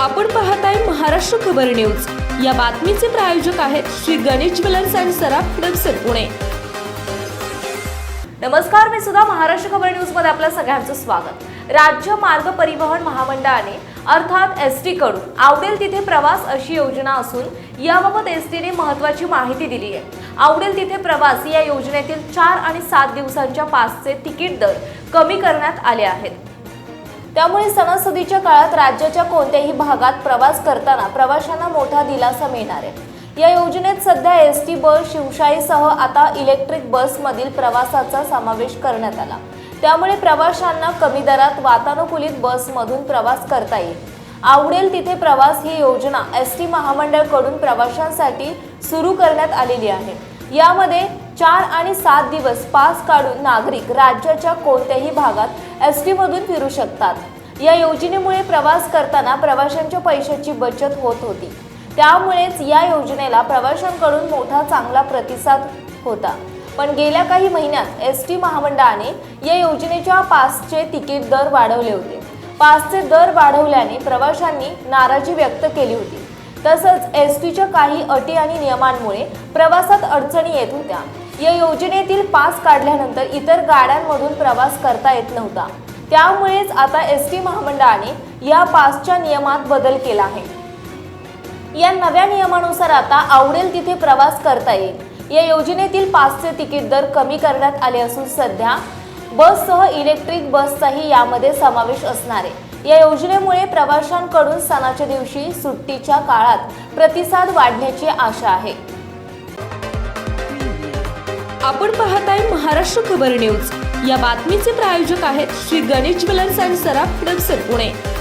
आपण पाहताय महाराष्ट्र खबर न्यूज. या बातमीचे प्रायोजक आहेत श्री गणेश ज्वेलर्स अँड सराफ हडपसर पुणे. नमस्कार मी सुद्धा महाराष्ट्र खबर न्यूजमध्ये आपल्या सगळ्यांचं स्वागत. राज्य मार्ग परिवहन महामंडळाने अर्थात एस टी कडून आवडेल तिथे प्रवास अशी योजना असून याबाबत एस टीने महत्वाची माहिती दिली आहे. आवडेल तिथे प्रवास या योजनेतील चार आणि सात दिवसांच्या पासचे तिकीट दर कमी करण्यात आले आहेत. त्यामुळे सणासुदीच्या काळात राज्याच्या कोणत्याही भागात प्रवास करताना प्रवाशांना मोठा दिलासा मिळणार आहे. या योजनेत सध्या एस टी बस शिवशाहीसह आता इलेक्ट्रिक बसमधील प्रवासाचा समावेश करण्यात आला. त्यामुळे प्रवाशांना कमी दरात वातानुकूलित बसमधून प्रवास करता येईल. आवडेल तिथे प्रवास ही योजना एस टी महामंडळकडून प्रवाशांसाठी सुरू करण्यात आलेली आहे. यामध्ये चार आणि सात दिवस पास काढून नागरिक राज्याच्या कोणत्याही भागात एस टीमधून फिरू शकतात. या योजनेमुळे प्रवास करताना प्रवाशांच्या पैशाची बचत होत होती. त्यामुळेच या योजनेला प्रवाशांकडून मोठा चांगला प्रतिसाद होता. पण गेल्या काही महिन्यात एस टी महामंडळाने या योजनेच्या पासचे तिकीट दर वाढवले होते. पासचे दर वाढवल्याने प्रवाशांनी नाराजी व्यक्त केली होती. तसंच एस टीच्या काही अटी आणि नियमांमुळे प्रवासात अडचणी येत होत्या. या योजनेतील पास काढल्यानंतर इतर गाड्यांमधून प्रवास करता येत नव्हता. त्यामुळेच आता एस टी महामंडळाने या पासच्या नियमात बदल केला आहे. या नव्या नियमानुसार आता आवडेल तिथे प्रवास करता येईल. या योजनेतील पासचे तिकीट दर कमी करण्यात आले असून सध्या बससह इलेक्ट्रिक बसचाही यामध्ये समावेश असणार आहे. या योजनेमुळे प्रवाशांकडून सणाच्या दिवशी सुट्टीच्या काळात प्रतिसाद वाढण्याची आशा आहे. आपण पाहताय महाराष्ट्र खबर न्यूज. या बातमीचे प्रायोजक आहेत श्री गणेश ज्वेलर्स अँड सराफ हडपसर पुणे.